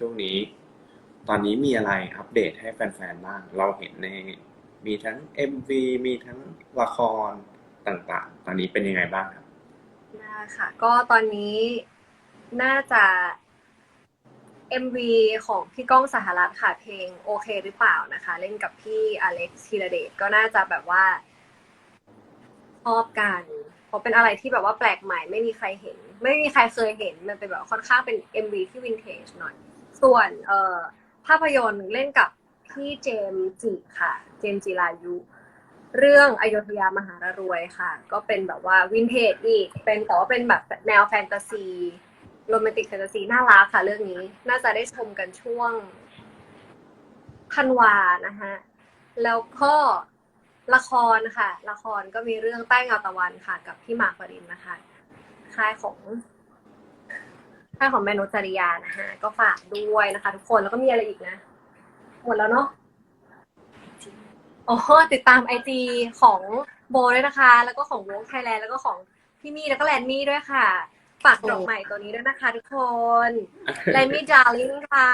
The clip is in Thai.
ช่วงนี้ ตอนนี้มีอะไรอัปเดตให้แฟนๆบ้าง เราเห็นในมีทั้ง MV มีทั้งละครต่างๆ ตอนนี้เป็นยังไงบ้างครับได้ค่ะ ก็ตอนนี้น่าจะ MV ของพี่ก้องสหรัฐค่ะเพลงโอเคหรือเปล่านะคะ เล่นกับพี่อเล็กซ์ธีรเดชก็น่าจะแบบว่าชอบกันเพราะเป็นอะไรที่แบบว่าแปลกใหม่ไม่มีใครเห็น ไม่มีใครเคยเห็นมันเป็นแบบค่อนข้างเป็น MV ที่วินเทจหน่อย ส่วนเอ่อภาพยนตร์เล่นกับพี่เจมส์จิค่ะ เจมส์จิรายุ เรื่องอโยธยามหารรวยค่ะ ก็เป็นแบบว่าวินเทจอีกเป็นแต่ว่าเป็นแบบแนวแฟนตาซีโรแมนติกแฟนตาซีน่ารักค่ะ เรื่องนี้น่าจะได้ชมกันช่วงธันวานะฮะ แล้วก็ละครค่ะ ละครก็มีเรื่องใต้เงาตะวันค่ะ กับพี่หมากปรินนะคะค่ายของ ค่ายของแมนุจริยานะฮะก็ฝากด้วยนะคะ ทุกคนแล้วก็มีอะไรอีกนะ หมดแล้วเนาะอ๋อติดตามไอจีของโบด้วยนะคะ แล้วก็ของวงไทยแลนด์แล้วก็ของพี่มี่แล้วก็แลนมี่ด้วยค่ะฝากดอกใหม่ตัวนี้ด้วยนะคะ ทุกคนแลนมี่ดาร์ลิงค่ะ